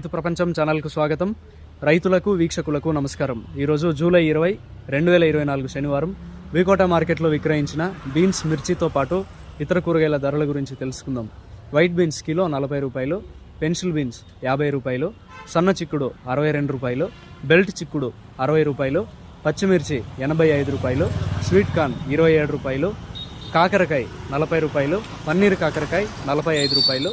రైతు ప్రపంచం ఛానల్కు స్వాగతం. రైతులకు వీక్షకులకు నమస్కారం. ఈరోజు జూలై ఇరవై రెండు వేల ఇరవై నాలుగు శనివారం వికోట మార్కెట్లో విక్రయించిన బీన్స్ మిర్చితో పాటు ఇతర కూరగాయల ధరల గురించి తెలుసుకుందాం. వైట్ బీన్స్ కిలో నలభై రూపాయలు పెన్సిల్ బీన్స్ యాభై రూపాయలు సన్న చిక్కుడు అరవై రెండు రూపాయలు బెల్ట్ చిక్కుడు అరవై రూపాయలు పచ్చిమిర్చి ఎనభై ఐదు రూపాయలు స్వీట్ కార్న్ ఇరవై ఏడు రూపాయలు కాకరకాయ నలభై రూపాయలు పన్నీర్ కాకరకాయ నలభై ఐదు రూపాయలు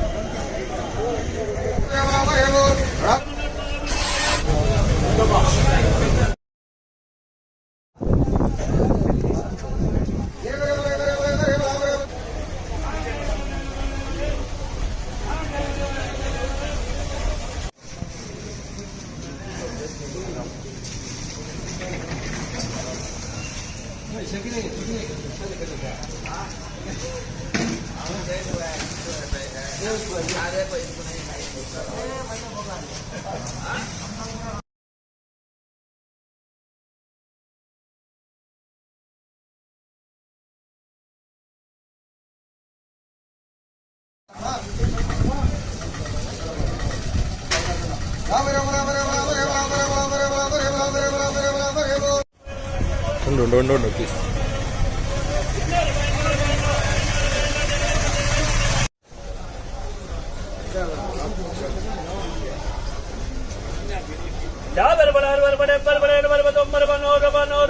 રામ રામ રામ అరవై రూపాయలు డెబ్బై రూపాయలు ఎనభై రూపాయలు తొంభై రూపాయలు నూట రూపాయలు నూట